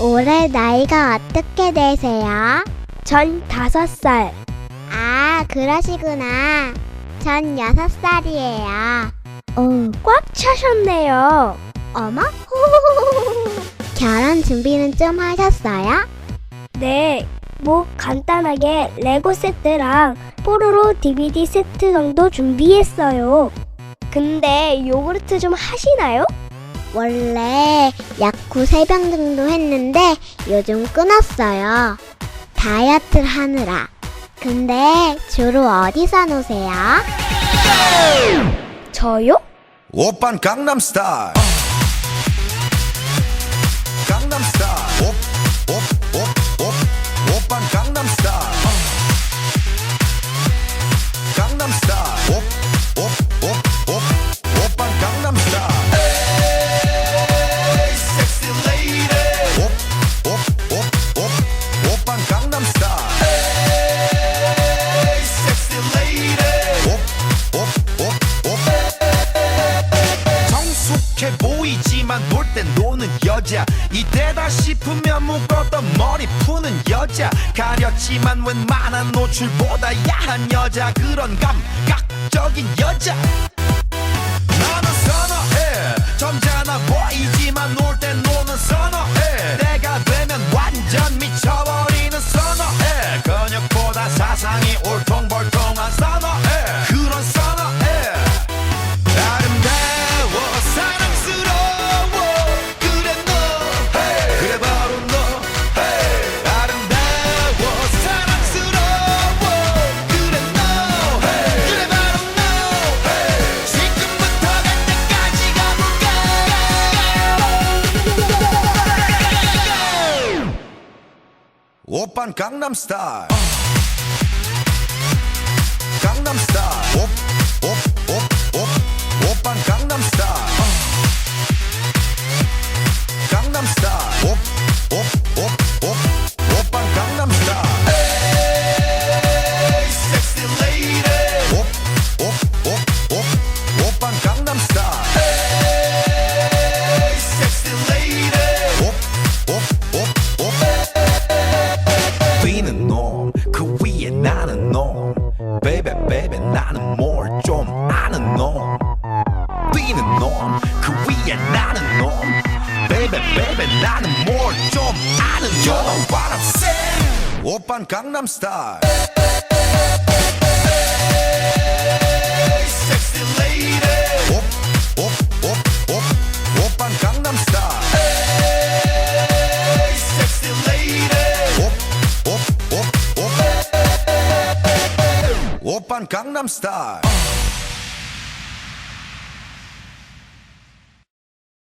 올해 나이가 어떻게 되세요? 전 다섯 살. 아, 그러시구나. 전 여섯 살이에요. 어, 꽉 차셨네요. 어머? 결혼 준비는 좀 하셨어요? 네, 뭐 간단하게 레고 세트랑 뽀로로 DVD 세트 정도 준비했어요. 근데 요구르트 좀 하시나요? 원래 약후 3병 정도 했는데 요즘 끊었어요. 다이어트를 하느라. 근데 주로 어디서 노세요? 저요? 오빤 강남스타일 강남스타일 여자. 이때다 싶으면 묶었던 머리 푸는 여자. 가렸지만 웬만한 노출보다 야한 여자. 그런 감각적인 여자 오빤 강남스타일. 강남스타일 나는 놈 베베 베베 나는 뭘 좀 아는 놈 뛰는 놈그 위에 나는 놈. 베베 베베 나는 뭘 좀 아는 놈. You know what I'm saying? 오빤 강남스타일 오, 오, 오, 오. 오빤 강남스타일